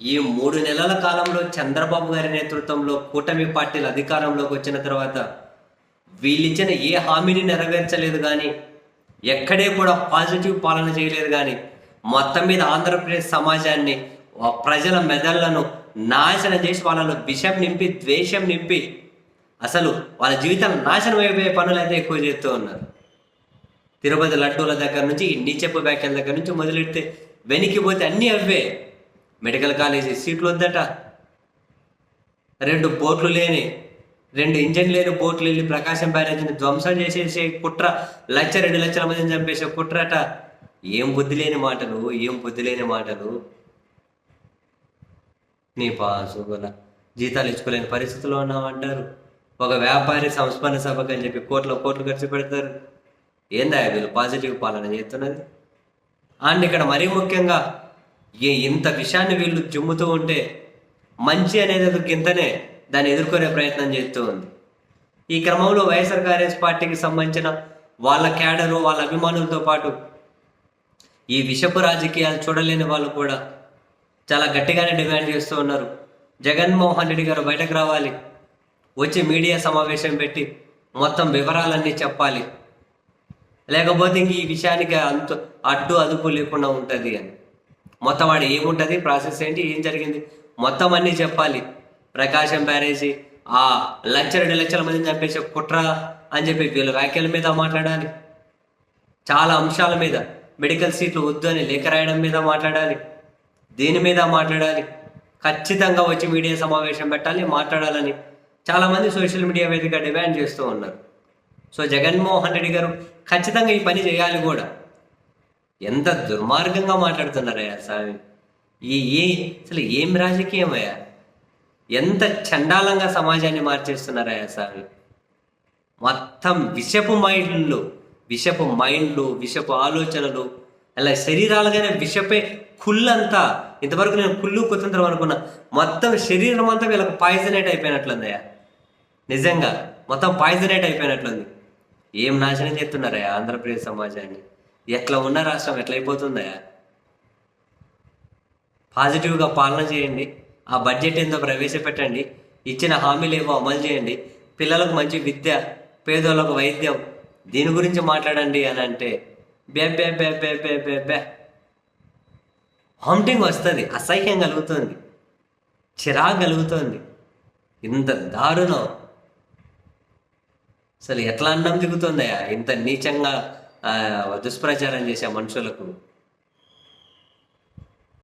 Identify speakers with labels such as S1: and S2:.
S1: ఈ మూడు నెలల కాలంలో చంద్రబాబు గారి నేతృత్వంలో కూటమి పార్టీలు అధికారంలోకి వచ్చిన తర్వాత వీళ్ళిచ్చిన ఏ హామీని నెరవేర్చలేదు కానీ ఎక్కడే కూడా పాజిటివ్ పాలన చేయలేదు కానీ మొత్తం మీద ఆంధ్రప్రదేశ్ సమాజాన్ని ప్రజల మెదళ్ళను నాశనం చేసి వాళ్ళలో విషం నింపి ద్వేషం నింపి అసలు వాళ్ళ జీవితం నాశనం అయిపోయే పనులు అయితే ఎక్కువ చేస్తూ ఉన్నారు. తిరుపతి లడ్డూల దగ్గర నుంచి ఈ నీచెప్పు వ్యాఖ్యల దగ్గర నుంచి మొదలెడితే వెనక్కి పోతే అన్నీ అవే. మెడికల్ కాలేజీ సీట్లు వద్దట. రెండు బోట్లు లేని రెండు ఇంజన్ లేని బోట్లు వెళ్ళి ప్రకాశం బ్యారేజ్ని ధ్వంసం చేసేసే కుట్ర లక్ష రెండు లక్షల మందిని చంపేసే కుట్రట. ఏం బుద్ధి లేని మాటలు ఏం బుద్ధి లేని మాటలు. నీ పాసుగల జీతాలు ఇచ్చుకోలేని పరిస్థితిలో ఉన్నామంటారు ఒక వ్యాపారి సంస్మరణ సభకు అని చెప్పి కోట్ల కోట్లు ఖర్చు పెడతారు. ఏందా వీళ్ళు పాజిటివ్ పాలన చేస్తున్నది? అండ్ ఇక్కడ మరీ ముఖ్యంగా ఏ ఇంత విషయాన్ని వీళ్ళు జుమ్ముతూ ఉంటే మంచి అనేది గింతనే దాన్ని ఎదుర్కొనే ప్రయత్నం చేస్తూ ఉంది. ఈ క్రమంలో వైఎస్ఆర్ కాంగ్రెస్ పార్టీకి సంబంధించిన వాళ్ళ క్యాడరు వాళ్ళ అభిమానులతో పాటు ఈ విషపు రాజకీయాలు చూడలేని వాళ్ళు కూడా చాలా గట్టిగానే డిమాండ్ చేస్తూ ఉన్నారు. జగన్మోహన్ రెడ్డి గారు బయటకు రావాలి. వచ్చి మీడియా సమావేశం పెట్టి మొత్తం వివరాలన్నీ చెప్పాలి. లేకపోతే ఇంక ఈ విషయానికి అంత అడ్డు అదుపు లేకుండా ఉంటుంది అని. మొత్తం వాడు ఏముంటుంది? ప్రాసెస్ ఏంటి? ఏం జరిగింది? మొత్తం అన్నీ చెప్పాలి. ప్రకాశం బ్యారేజీ ఆ లక్ష రెండు లక్షల మందిని చంపేసే కుట్ర అని చెప్పి వీళ్ళ వ్యాఖ్యల మీద మాట్లాడాలి. చాలా అంశాల మీద మెడికల్ సీట్లు వద్దు అని లేఖ రాయడం మీద మాట్లాడాలి. దీని మీద మాట్లాడాలి. ఖచ్చితంగా వచ్చి మీడియా సమావేశం పెట్టాలి మాట్లాడాలని చాలామంది సోషల్ మీడియా వేదిక డిమాండ్ చేస్తూ ఉన్నారు. సో జగన్మోహన్ రెడ్డి గారు ఖచ్చితంగా ఈ పని చేయాలి కూడా. ఎంత దుర్మార్గంగా మాట్లాడుతున్నారయ్యా స్వామి? ఈ ఏ అసలు ఏం రాజకీయమయ్యా? ఎంత చండాలంగా సమాజాన్ని మార్చేస్తున్నారయ్యా స్వామి? మొత్తం విషపు మైండ్లు విషపు మైండ్లు విషపు ఆలోచనలు అలా శరీరాలుగానే విషపే కుళ్ళంతా. ఇంతవరకు నేను కుళ్ళు కుతంత్రం అనుకున్నా. మొత్తం శరీరం అంతా వీళ్ళకి పాయిజనేట్ అయిపోయినట్లుందయ్యా. నిజంగా మొత్తం పాయిజనేట్ అయిపోయినట్లుంది. ఏం నాశనం చేస్తున్నారయ్యా ఆంధ్రప్రదేశ్ సమాజాన్ని? ఎట్లా ఉన్న రాష్ట్రం ఎట్లయిపోతుందా? పాజిటివ్గా పాలన చేయండి. ఆ బడ్జెట్ ఏందో ప్రవేశపెట్టండి. ఇచ్చిన హామీలు ఏవో అమలు చేయండి. పిల్లలకు మంచి విద్య పేదోళ్ళకు వైద్యం దీని గురించి మాట్లాడండి అని అంటే బే బే బే బే బే బే బే. హాంటింగ్ వస్తుంది అసహ్యం కలుగుతుంది చిరా కలుగుతుంది. ఇంత దారుణం. అసలు ఎట్లా అన్నం దిగుతుందయ్యా? ఇంత నీచంగా దుష్ప్రచారం చేసే మనుషులకు